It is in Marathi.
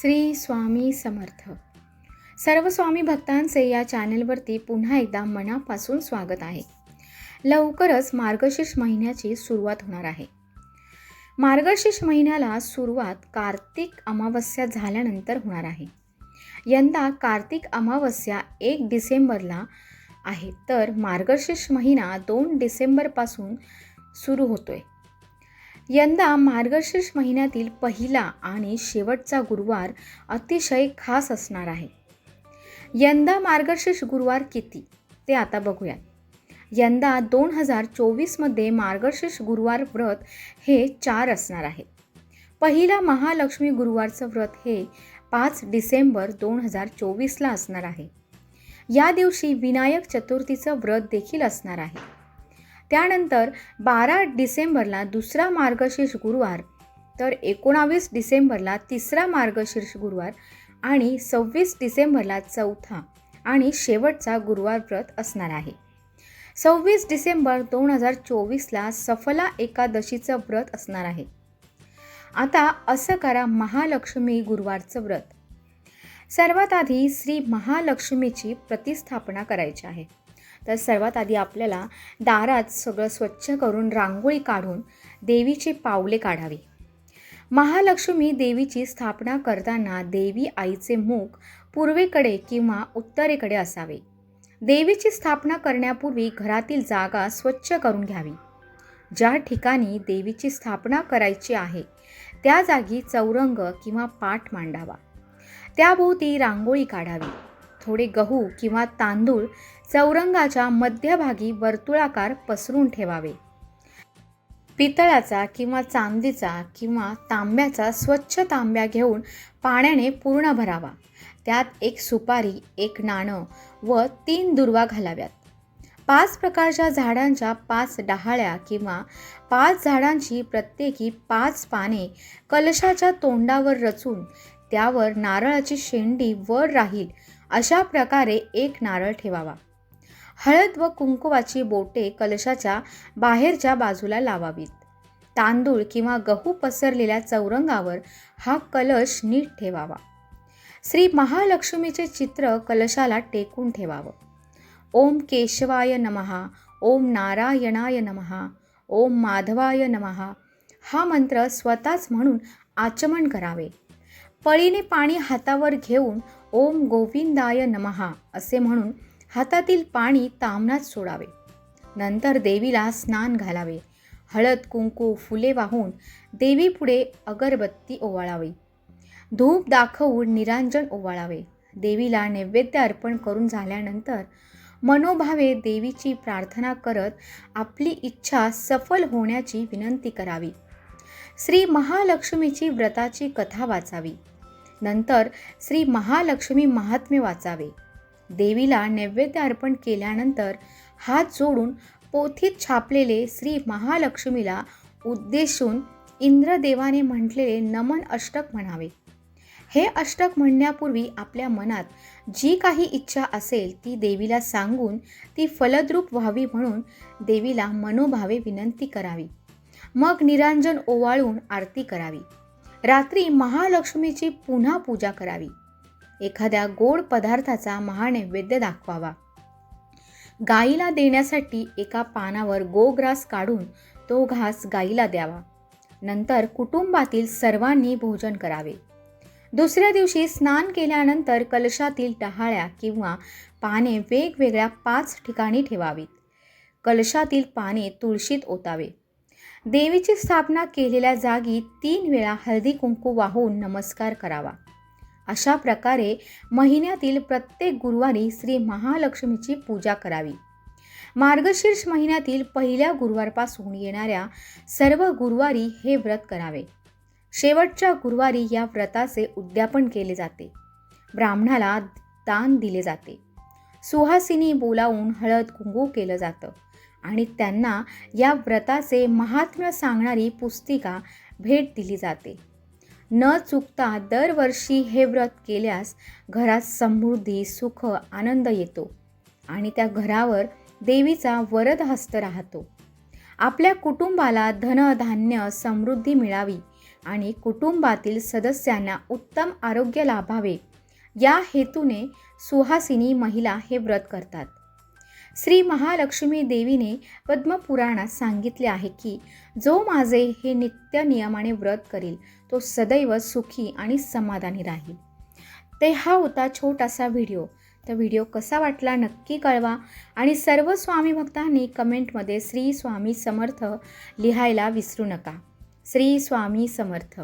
श्री स्वामी समर्थ. सर्व स्वामी भक्तांचे या चॅनेलवरती पुन्हा एकदा मनापासून स्वागत आहे. लवकरच मार्गशीर्ष महिन्याची सुरुवात होणार आहे. मार्गशीर्ष महिन्याला सुरुवात कार्तिक अमावस्या झाल्यानंतर होणार आहे. यंदा कार्तिक अमावस्या एक डिसेंबरला आहे. तर मार्गशीर्ष महिना दोन डिसेंबरपासून सुरू होतोय. यंदा मार्गशीर्ष महिन्यातील पहिला आणि शेवटचा गुरुवार अतिशय खास असणार आहे. यंदा मार्गशीर्ष गुरुवार किती? ते आता बघूयात. यंदा दोन हजार चोवीसमध्ये मार्गशीर्ष गुरुवार व्रत हे चार असणार आहे. पहिला महालक्ष्मी गुरुवारचं व्रत हे पाच डिसेंबर दोन हजार चोवीसला असणार आहे. या दिवशी विनायक चतुर्थीचं व्रत देखील असणार आहे. त्यानंतर बारा डिसेंबरला दुसरा मार्गशीर्ष गुरुवार तर एकोणावीस डिसेंबरला तिसरा मार्गशीर्ष गुरुवार आणि सव्वीस डिसेंबरला चौथा आणि शेवटचा गुरुवार व्रत असणार आहे. सव्वीस डिसेंबर दोन हजार चोवीसला सफला एकादशीचं व्रत असणार आहे. आता असं करा महालक्ष्मी गुरुवारचं व्रत. सर्वात आधी श्री महालक्ष्मीची प्रतिस्थापना करायची आहे. तर सर्वात आधी आपल्याला दारात सगळं स्वच्छ करून रांगोळी काढून देवीची पावले काढावी. महालक्ष्मी देवीची स्थापना करताना देवी आईचे मुख पूर्वेकडे किंवा उत्तरेकडे असावे. देवीची स्थापना करण्यापूर्वी घरातील जागा स्वच्छ करून घ्यावी. ज्या ठिकाणी देवीची स्थापना करायची आहे त्या जागी चौरंग किंवा पाठ मांडावा. त्याभोवती रांगोळी काढावी. थोडे गहू किंवा तांदूळ चौरंगाच्या मध्यभागी वर्तुळाकार पसरून ठेवावे. पितळाचा किंवा चांदीचा किंवा तांब्याचा स्वच्छ तांब्या घेऊन पाण्याने पूर्ण भरावा. त्यात एक सुपारी एक नाणं व तीन दुर्वा घालाव्यात. पाच प्रकारच्या झाडांच्या पाच डहाळ्या किंवा पाच झाडांची प्रत्येकी पाच पाने कलशाच्या तोंडावर रचून त्यावर नारळाची शेंडी वर राहील अशा प्रकारे एक नारळ ठेवावा. हळद व कुंकुवाची बोटे कलशाच्या बाहेरच्या बाजूला लावावीत. तांदूळ किंवा गहू पसरलेल्या चौरंगावर हा कलश नीट ठेवावा. श्री महालक्ष्मीचे चित्र कलशाला टेकून ठेवावं. ओम केशवाय नमहा ओम नारायणाय नमहा ओम माधवाय नमहा हा मंत्र स्वतःच म्हणून आचमन करावे. पळीने पाणी हातावर घेऊन ओम गोविंदाय नमहा असे म्हणून हातातील पाणी तामनात सोडावे. नंतर देवीला स्नान घालावे. हळद कुंकू फुले वाहून देवीपुढे अगरबत्ती ओवाळावी. धूप दाखवून निरांजन ओवाळावे. देवीला नैवेद्य अर्पण करून झाल्यानंतर मनोभावे देवीची प्रार्थना करत आपली इच्छा सफल होण्याची विनंती करावी. श्री महालक्ष्मीची व्रताची कथा वाचावी. नंतर श्री महालक्ष्मी महात्म्य वाचावे. देवीला नैवेद्य अर्पण केल्यानंतर हात जोडून पोथीत छापलेले श्री महालक्ष्मीला उद्देशून इंद्रदेवाने म्हटलेले नमन अष्टक म्हणावे. हे अष्टक म्हणण्यापूर्वी आपल्या मनात जी काही इच्छा असेल ती देवीला सांगून ती फलद्रूप व्हावी म्हणून देवीला मनोभावे विनंती करावी. मग निरांजन ओवाळून आरती करावी. रात्री महालक्ष्मीची पुन्हा पूजा करावी. एखाद्या गोड पदार्थाचा महानैवेद्य दाखवावा. गाईला देण्यासाठी एका पानावर गोग्रास काढून तो घास गाईला द्यावा. नंतर कुटुंबातील सर्वांनी भोजन करावे. दुसऱ्या दिवशी स्नान केल्यानंतर कलशातील डहाळ्या किंवा पाने वेगवेगळ्या पाच ठिकाणी ठेवावीत. कलशातील पाने तुळशीत ओतावे. देवीची स्थापना केलेल्या जागी तीन वेळा हळदी कुंकू वाहून नमस्कार करावा. अशा प्रकारे महिन्यातील प्रत्येक गुरुवारी श्री महालक्ष्मीची पूजा करावी. मार्गशीर्ष महिन्यातील पहिल्या गुरुवारपासून येणाऱ्या सर्व गुरुवारी हे व्रत करावे. शेवटच्या गुरुवारी या व्रताचे उद्यापन केले जाते. ब्राह्मणाला दान दिले जाते. सुहासिनी बोलावून हळद कुंकू केलं जातं आणि त्यांना या व्रताचे महात्म्य सांगणारी पुस्तिका भेट दिली जाते. न चुकता दरवर्षी हे व्रत केल्यास घरात समृद्धी सुख आनंद येतो आणि त्या घरावर देवीचा वरद हस्त राहतो. आपल्या कुटुंबाला धनधान्य समृद्धी मिळावी आणि कुटुंबातील सदस्यांना उत्तम आरोग्य लाभावे या हेतूने सुहासिनी महिला हे व्रत करतात. श्री महालक्ष्मी देवीने पद्मपुराणात सांगितले आहे की जो माझे हे नित्य नियमाने व्रत करील तो सदैव सुखी आणि समाधानी राहील. ते हा होता छोटासा व्हिडिओ. तर व्हिडिओ कसा वाटला नक्की कळवा आणि सर्व स्वामी भक्तांनी कमेंटमध्ये श्री स्वामी समर्थ लिहायला विसरू नका. श्री स्वामी समर्थ.